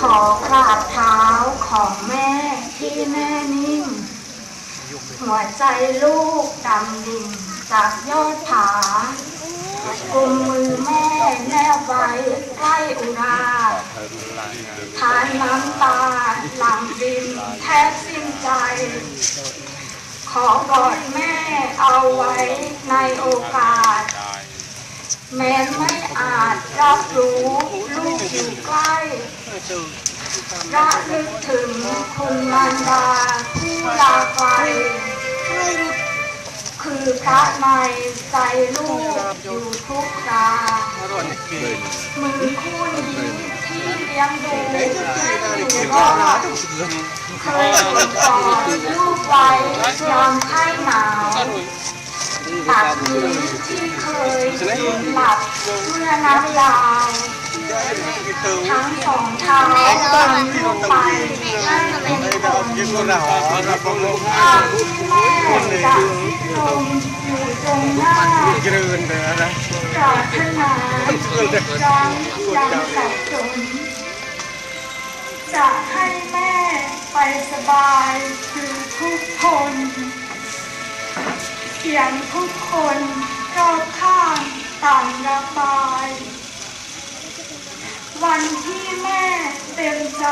ขอกราบเท้าของแม่ที่แน่นิ่ง หัวใจลูกดำดิ่งจากยอดผากุมมือแม่แนบไว้ใกล้อุราทานน้ำตาหลังดินแทบสิ้นใจ ขอกอดแม่เอาไว้ในโอกาส แม้ไม่อาจรับรู้ ระลึกถึงคุณมารดาผู้ลาไกลคือพระในใจลูกอยู่ทุกครามือคู่นี้ที่เลี้ยงดูให้อยู่รอดเคยกอดลูกไว้ยามไข้หนาวตักมือที่เคยยืนหลับเมื่อนับดาว ทั้งสองเท้าตามลูกไปให้เป็นคนทางที่แม่จะลงอยู่ตรงหน้า Grön där. ปรารถนาอีกครั้งยังสับสนจะให้แม่ไปสบายคือทุกคน เสียงทุกคนรอบข้างต่างระบาย วันที่แม่เต็มใจ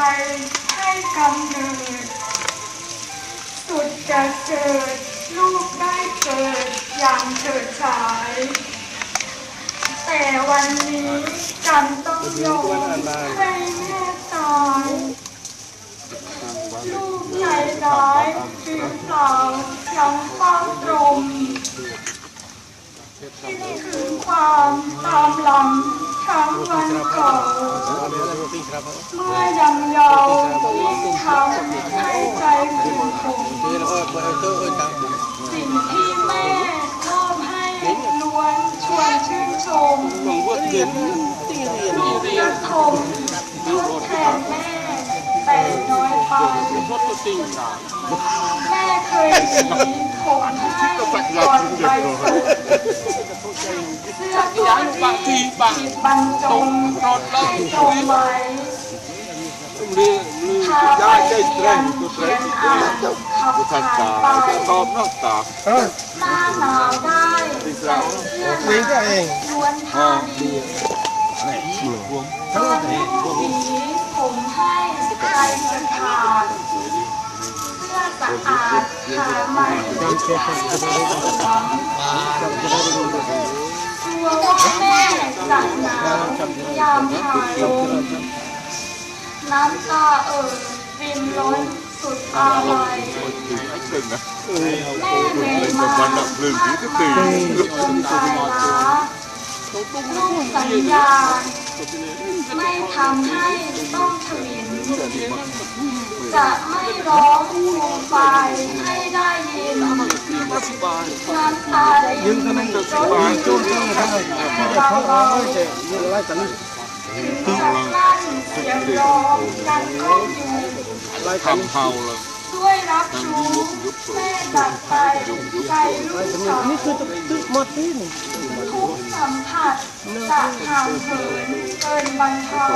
ให้กำเนิด สุดจะเกิดลูกได้เกิดอย่างเฉิดฉาย แต่วันนี้กันต้องยอมให้แม่ตายลูกใจร้ายหรือเปล่ายังเฝ้าตรงคิดถึงความตามหลัง ครั้งวันเก่าเมื่อยังเยาว์ยิ่ทำให้ใจขุ่นขุ่นสิ่งที่แม่มอบให้ล้วนชวนชื่นชมเสียังคงทด แม่เคยมีผมให้ก่อนไปสุดเสื้อตัวนี้ผิดบรรจงที่ตรงไว้พาไปเรียนเขียนอ่านขับถ่ายไป Kom nog tak. หน้าหนาวได้ใส่เสื้อหนาล้วนผ้าดีตัวทุกสีผมให้ใครจะขาดเสะอาดขาใหม่ใจหวังกลัวว่าแม่จะหนาวยามพาลมน้ำตาเอ่อริมล้นสุดอาลัย แม่เหนื่อยมาพัดจนตายล้าลูกสัญญา ไม่ทำให้ต้องเฉวี จะไม่ร้องฟูมฟายให้ได้ยินน้ำตารินรถจุ่มเราเราถึงจะลั่นเสียงร้องยังก้องอยู่ Thầm hầu là ด้วยรับรู้แม่จากไปใจลูกสาว นี่คือตึกหมดที่นี่ทุก สัมผัสจะห่างเหินเกินบรรเทา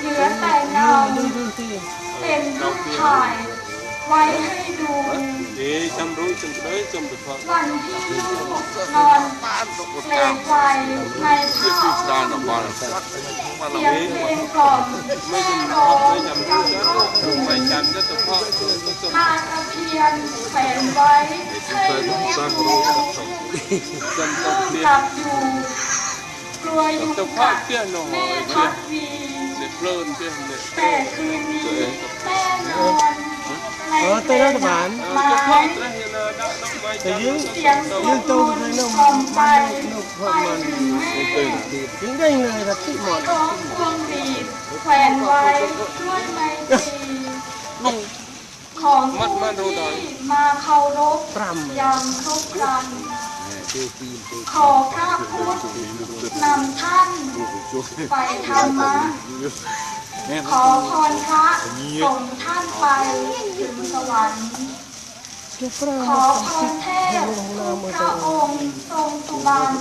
เหลือแต่เงาเป็นรูปถ่าย ไว้ให้ดูวันที่ลูกนอนเปลงไฟในผ้าอ้อม nó qua là sắt. Mà เสี là ยงเพลงกล่อมแม่ร้องยังก้องหูมานตะ ยนแฝงไว้ให้ลูก Chăm รู้ rối chăm. Chăm ลู tóc กลับอยู่ กลัวยุง Tóc กัด phát tiên nó แม่ hỏi พัด tiên. วี Để plơn tiên này. แต่คืนนี้แม่นอนในอ๋อเปลเต้นรัฐบาลไม้แต่ chăm ยืงเสียงยืดงมตรงนไปต์นุ่มกล่อมใจนุ่มพไปอมันถึงแม่ถึงได้เลยแบบที่หมดร้องพวงหรีแขวนไว้ด้วยไม้ตี ของผู้ที่มาเคารพปรำยังครบครันขอพระพุทธนำท่านไปธรรมะขอพรพระส่งท่านไปถึงสวรรค์ขอพรเทพพระองค์ทรงสุบรรณ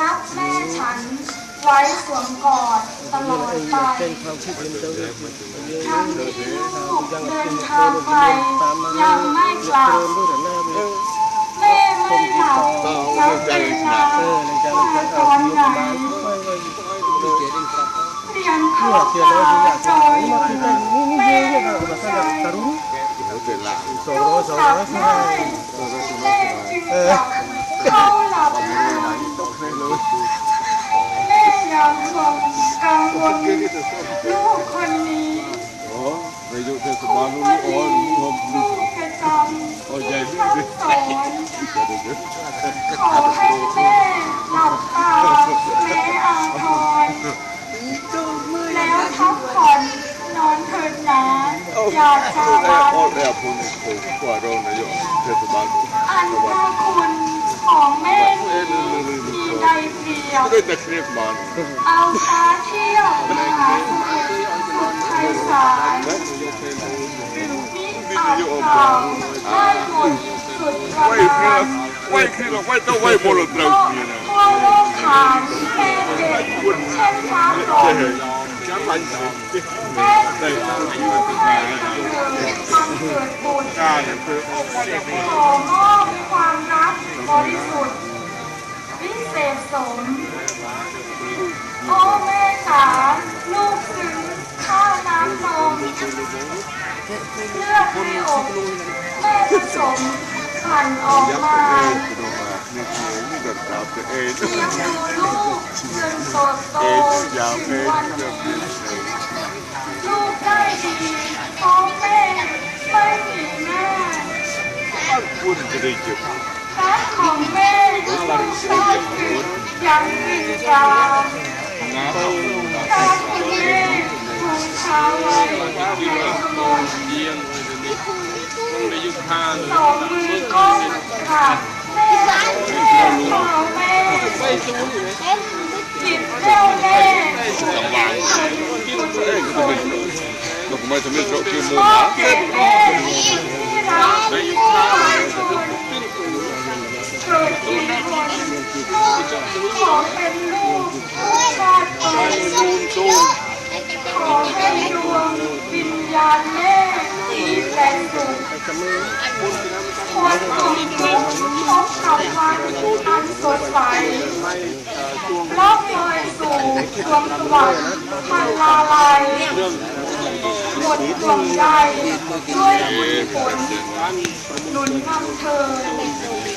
รับแม่ฉัน ไว้สวมกอดตลอดไปเป็นควาทั้งที่ลูกเดินทางไปยังไม่กลับด้วยหนามือแม่ไม่หลับแล้วเวลาเออในการมาการตอาอนไหนบ้านไม่ไม่เรียนเข้าเชื่อตาเชื่อแล้วอยากโดจะยมาที่นี่นี่เยอนะภาษาตรุษสองลูร้อยกสองกลับร้อยได้แม่จึงกลับเข้าหลับใน แม่ยังคงกังวลลูกคนนี้นายกเทศบาลรู้อ๋อรู้ผมลูกประจอ๋อใหญ่ดิทั้งสอนขอให้แม่หลับตาแม่อาทรแล้วพักผ่อนนอนเถิดนะอย่าชาวันอ๋อแอบพูดผมกว่าเรานายกเทศบาลอันพระคุณ ของแม่นี้มีในเปรียบด้วยตะเครียบมันเอาตาเที่ยวมหาสมุทรสุดไพศาลหรือวิอาจข่าวได้หมดสุดประไหวมาเพื่อณไหวคือเราไหวต้องไหวบนเราเตรียมก็นี่นะทั่วโลกผ่านแม่เด็กเช่นฟ้าฝนจ้าปันสิแม่ถึงผู้ให้กำเนิดบังเกิดบุญการคือขอมอบความรัก บริสุทธิ์วิเศษสม โอ้แม่จ๋าลูกซื้อข้าวน้ำนมเลือดในอกแม่ผสมผ่านออกมาเลี้ยงดูลูกจนโตโตถึงวันนี้ลูกได้ดีพ่อแม่ไม่มีแม่พูดจะได้จบรัก ของแม่ต้องชาติถึงยังวิญญาณงาถ้าคุณแม่ถูกเท้าไว้ในสมองเยี่ยงเลยนี่ต้องได้ยุคทานสองมือก้มค่ะแม่แม่ขอแม่จิตแน่วแน่ลำบากเอ้ยก็เป็นก็ไม่ทำให้เราเกี่ยวโมพ่อนะแก่แม่ ควรคงทุกพบกับวันอันสดใสล่องลอยสู่ดวงสว่างพันลาลัยหมดดวงใจด้วยบุญผลหนุนนำเธอ